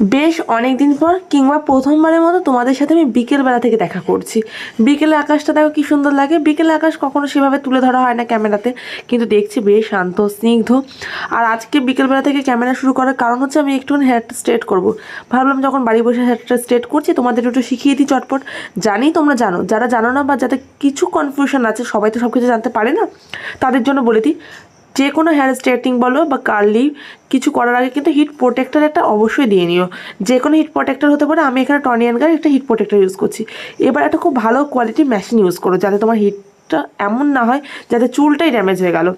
বেশ অনেক দিন পর কিংবা প্রথমবারের মতো তোমাদের সাথে আমি বিকেলবেলা থেকে দেখা করছি। বিকেলে আকাশটা দেখো কি সুন্দর লাগে। বিকেলে আকাশ কখনো সেভাবে তুলে ধরা হয় না ক্যামেরাতে, কিন্তু দেখছি বেশ শান্ত, স্নিগ্ধ। আর আজকে বিকেলবেলা থেকে ক্যামেরা শুরু করার কারণ হচ্ছে আমি একটুখানি হেয়ারটা স্ট্রেট করব। ভাবলাম যখন বাড়ি বসে হেয়ারটা স্ট্রেট করছি, তোমাদের একটু শিখিয়ে দিই চটপট। জানি তোমরা জানো, যারা জানো না বা যাদের কিছু কনফিউশন আছে, সবাই তো সব কিছু জানতে পারে না, তাদের জন্য বলে দিই যে কোনো হেয়ার স্ট্রেটিং বলো বা কার্লি কিছু করার আগে কিন্তু হিট প্রোটেক্টার একটা অবশ্যই দিয়ে নিও। যে কোনো হিট প্রোটেক্টার হতে পারে, আমি এখানে টনিয়ানগার একটা হিট প্রোটেক্টার ইউজ করছি। এবার একটা খুব ভালো কোয়ালিটির মেশিন ইউজ করো, যাতে তোমার হিটটা এমন না হয় যাতে চুলটাই ড্যামেজ হয়ে গেল।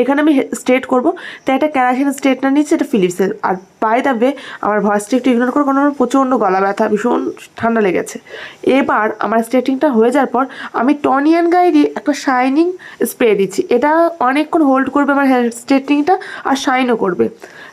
এখানে আমি স্ট্রেট করব। তাই একটা ক্যারাসিন স্ট্রেটনার নিচ্ছি এটা ফিলিপসের আর বাই দ্য আমার ভয়েসটা একটু ইগনোর করো, কারণ আমার প্রচণ্ড গলা ব্যথা, ভীষণ ঠান্ডা লেগেছে। এবার আমার স্ট্রেটিংটা হয়ে যাওয়ার পর আমি টনিয়ান গাইডি একটা শাইনিং স্প্রে দিচ্ছি। এটা অনেকক্ষণ হোল্ড করবে আমার হেয়ার স্ট্রেটিংটা আর শাইনও করবে।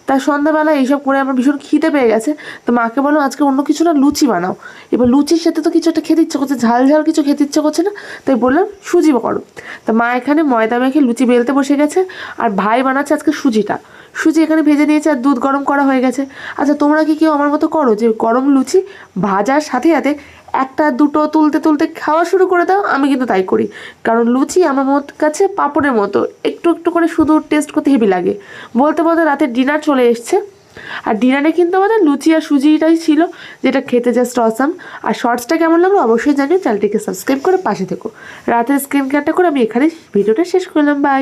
তার সন্ধ্যাবেলা এইসব করে আমার ভীষণ খিদে পেয়ে গেছে। তো মাকে বলো আজকে অন্য কিছু না, লুচি বানাও। এবার লুচির সাথে তো কিছু একটা খেতে ইচ্ছে করছে, ঝাল ঝাল কিছু খেতে ইচ্ছে করছে না, তাই বললাম, সুজি করো। তা মা এখানে ময়দা মেখে লুচি বেলতে বসে গেছে, আর ভাই বানাচ্ছে আজকে সুজিটা। সুজি এখানে ভেজে নিয়েছে আর দুধ গরম করা হয়ে গেছে। আচ্ছা তোমরা কি কেউ আমার মতো করো যে গরম লুচি ভাজার সাথে সাথে একটা দুটো তুলতে তুলতে খাওয়া শুরু করে দাও, আমি কিন্তু তাই করি। কারণ লুচি আমার মত কাছে পাপড়ের মতো। একটু একটু করে শুধু টেস্ট করতে হেভি লাগে। বলতে বলতে রাতে ডিনার চলে এসছে। আর ডিনারে কিন্তু আমাদের লুচি আর সুজিটাই ছিল, যেটা খেতে জাস্ট অসাম আর শর্টসটা কেমন লাগল অবশ্যই জানিও, চ্যানেলটিকে সাবস্ক্রাইব করে পাশে থেকো। রাতের স্ক্রিন কেয়ারটা করে আমি এখানে ভিডিওটা শেষ করলাম বাই